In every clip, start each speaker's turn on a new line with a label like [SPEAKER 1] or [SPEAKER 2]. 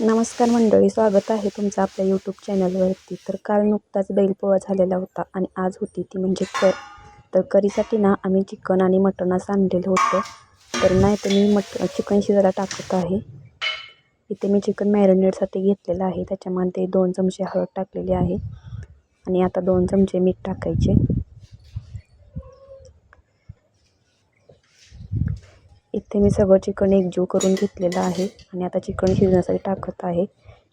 [SPEAKER 1] नमस्कार मंडळी स्वागत आहे तुमचं आपल्या यूट्यूब चॅनलवरती तर काल नुकताच बैलपोळा झालेला होता आणि आज होती ती म्हणजे कर. तर करीसाठी ना आम्ही चिकन आणि मटण असं आणलेलं होतं. तर नाही तर मी मट चिकन शिजायला टाकत आहे. इथे मी चिकन मॅरिनेटसाठी घेतलेलं आहे. त्याच्यामध्ये दोन चमचे हळद टाकलेली आहे. आणि आता दोन चमचे मीठ टाकायचे. इथे मी सगळं चिकन एकजीव करून घेतलेलं आहे आणि आता चिकन शिजण्यासाठी टाकत आहे.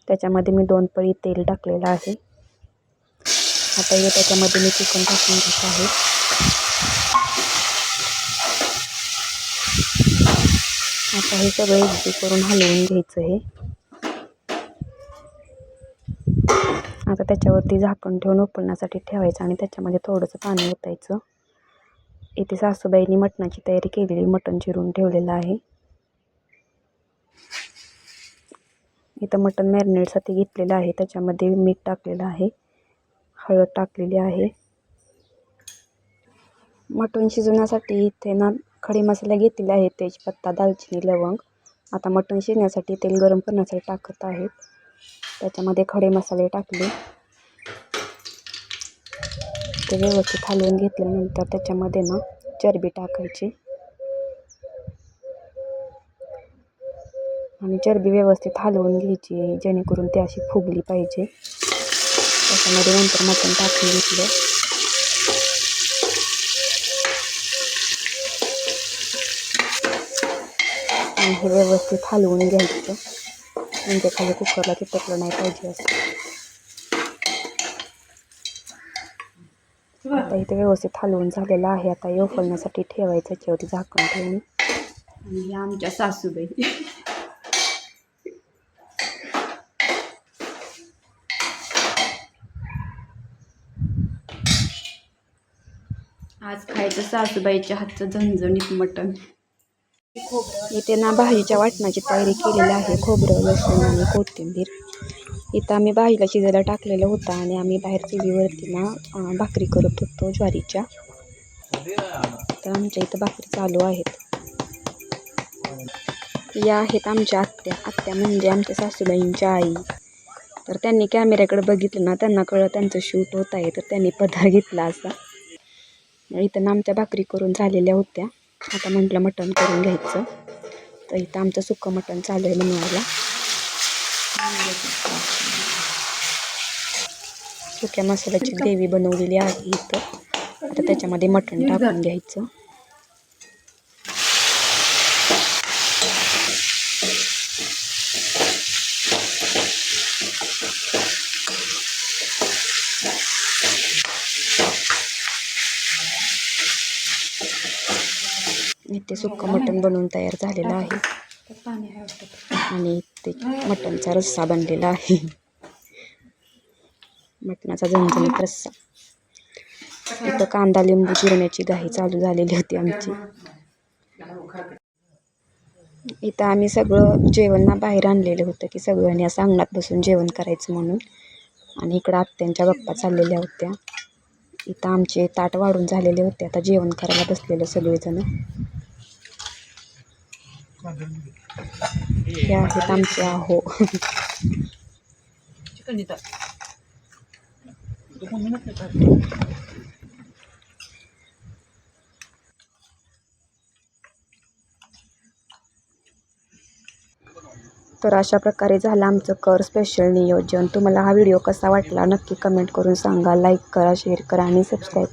[SPEAKER 1] त्याच्यामध्ये मी दोन पळी तेल टाकलेलं आहे. आता हे त्याच्यामध्ये मी चिकन टाकून घेत आहे. आता हे सगळं एकजीव करून हलवून घ्यायचं हे आता त्याच्यावरती झाकण ठेवून उकळण्यासाठी ठेवायचं आणि त्याच्यामध्ये थोडंसं पाणी ओतायचं. इथे सासूबाईंनी मटणाची तयारी केलेली मटण चिरून ठेवलेलं आहे. इथं मटण मॅरिनेटसाठी घेतलेलं आहे त्याच्यामध्ये मीठ टाकलेलं आहे हळद टाकलेली आहे. मटण शिजवण्यासाठी इथे ना खडे मसाले घेतलेले आहेत तेजपत्ता दालचिनी लवंग. आता मटण शिजण्यासाठी तेल गरम करण्यासाठी टाकत आहेत. त्याच्यामध्ये खडे मसाले टाकले. ते व्यवस्थित हलवून घेतल्यानंतर त्याच्यामध्ये ना चरबी टाकायची. आणि चरबी व्यवस्थित हलवून घ्यायची जेणेकरून ती अशी फुगली पाहिजे. त्याच्यामध्ये नंतर मटण टाकून घेतलं. आणि हे व्यवस्थित हलवून घ्यायचं. म्हणजे खाली कुकरला चिटकलं नाही पाहिजे असं. आता इथे व्यवस्थित हलवून झालेलं आहे. आता हे ठेवायचं याच्यावरती झाकण ठेवून.
[SPEAKER 2] आणि आमच्या सासूबाई. आज खायचं सासूबाईच्या हातचं झणझणीत मटण.
[SPEAKER 1] इथे ना भाजीच्या वाटणाची तयारी केलेली आहे. खोबरं लसूण आणि कोथिंबीर. इथं आम्ही बाईला शिजायला टाकलेलं होतं आणि आम्ही बाहेर चुलीवरती ना भाकरी करत होतो ज्वारीच्या. तर आमच्या इथं भाकरी चालू आहेत. या आहेत आमच्या आत्या. आत्या म्हणजे आमच्या सासूबाईंच्या आई. तर त्यांनी कॅमेऱ्याकडे बघितलं ना त्यांना कळलं त्यांचं शूट होत आहे तर त्यांनी पदार घेतला असा. इथं ना आमच्या भाकरी करून झालेल्या होत्या. आता म्हटलं मटण करून घ्यायचं. तर इथं आमचं सुकं मटण चालू आहे बनवायला सुक्या मसाल्याची ग्रेव्ही बनवलेली आहे इथं. आता त्याच्यामध्ये मटण टाकून घ्यायचं इथे सुक्कं मटण बनवून तयार झालेलं आहे. आणि ते मटणचा रस्सा बनलेला आहे. मटणाचा झणझणीत रस्सा. इथं कांदा लिंबू चिरण्याची घाई चालू झालेली होती आमची. इथं आम्ही सगळं जेवण ना बाहेर आणलेलं होतं की सगळ्यांनी असं अंगणात बसून जेवण करायचं म्हणून. आणि इकडं आत्यांच्या गप्पा चाललेल्या होत्या. इथं आमचे ताट वाढून झालेले होते. आता जेवण करायला बसलेलं सगळेजण. हे आहेत आमचे आहो तर अशा प्रकारे झालं आमचं कर स्पेशल नियोजन. तुम्हाला हा व्हिडिओ कसा वाटला नक्की कमेंट करून सांगा. लाईक करा शेअर करा आणि सबस्क्राईब